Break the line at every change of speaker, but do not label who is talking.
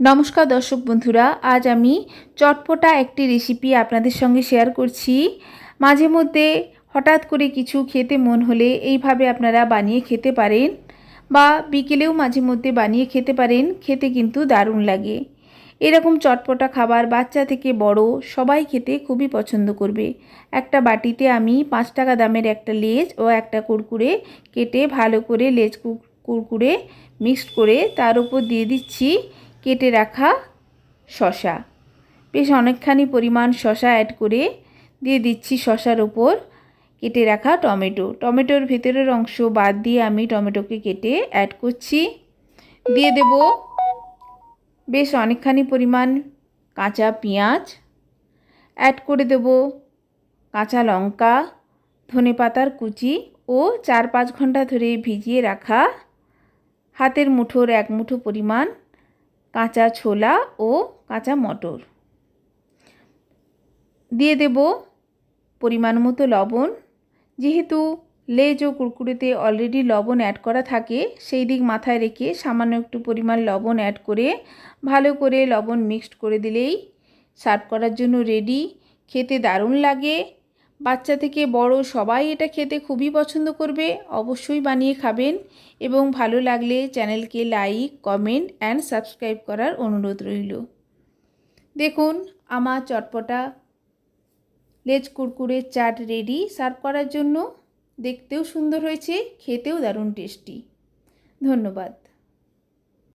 নমস্কার দর্শক বন্ধুরা, আজ আমি চটপটা একটি রেসিপি আপনাদের সঙ্গে শেয়ার করছি। মাঝে মধ্যে হঠাৎ করে কিছু খেতে মন হলে এইভাবে আপনারা বানিয়ে খেতে পারেন বা বিকেলেও মাঝে মধ্যে বানিয়ে খেতে পারেন, খেতে কিন্তু দারুণ লাগে। এরকম চটপটা খাবার বাচ্চা থেকে বড় সবাই খেতে খুবই পছন্দ করবে। একটা বাটিতে আমি পাঁচ টাকা দামের একটা লেজ ও একটা কুরকুরে কেটে ভালো করে লেজ কুর- কুরকুরে মিক্সড করে তার উপর দিয়ে দিচ্ছি কেটে রাখা শশা। বেশ অনেকখানি পরিমাণ শশা অ্যাড করে দিয়ে দিচ্ছি শশার ওপর কেটে রাখা টমেটো। টমেটোর ভেতরের অংশ বাদ দিয়ে আমি টমেটোকে কেটে অ্যাড করছি। দিয়ে দেব বেশ অনেকখানি পরিমাণ কাঁচা পেঁয়াজ। অ্যাড করে দেব কাঁচা লঙ্কা, ধনে পাতার কুচি ও চার পাঁচ ঘণ্টা ধরে ভিজিয়ে রাখা হাতের মুঠোর এক মুঠো পরিমাণ কাঁচা ছোলা ও কাঁচা মটর। দিয়ে দেব পরিমাণ মতো লবণ। যেহেতু লেজ ও কুরকুরেতে অলরেডি লবণ অ্যাড করা থাকে, সেই দিক মাথায় রেখে সামান্য একটু পরিমাণ লবণ অ্যাড করে ভালো করে লবণ মিক্সড করে দিলেই সার্ভ করার জন্য রেডি খেতে দারুণ লাগে। বাচ্চা থেকে বড় সবাই এটা খেতে খুবই পছন্দ করবে, অবশ্যই বানিয়ে খাবেন এবং ভালো লাগলে চ্যানেলকে লাইক, কমেন্ট অ্যান্ড সাবস্ক্রাইব করার অনুরোধ রইল। দেখুন আমার চটপটা, লেজ কুরকুরের চাট রেডি সার্ভ করার জন্য। দেখতেও সুন্দর হয়েছে, খেতেও দারুণ টেস্টি। ধন্যবাদ।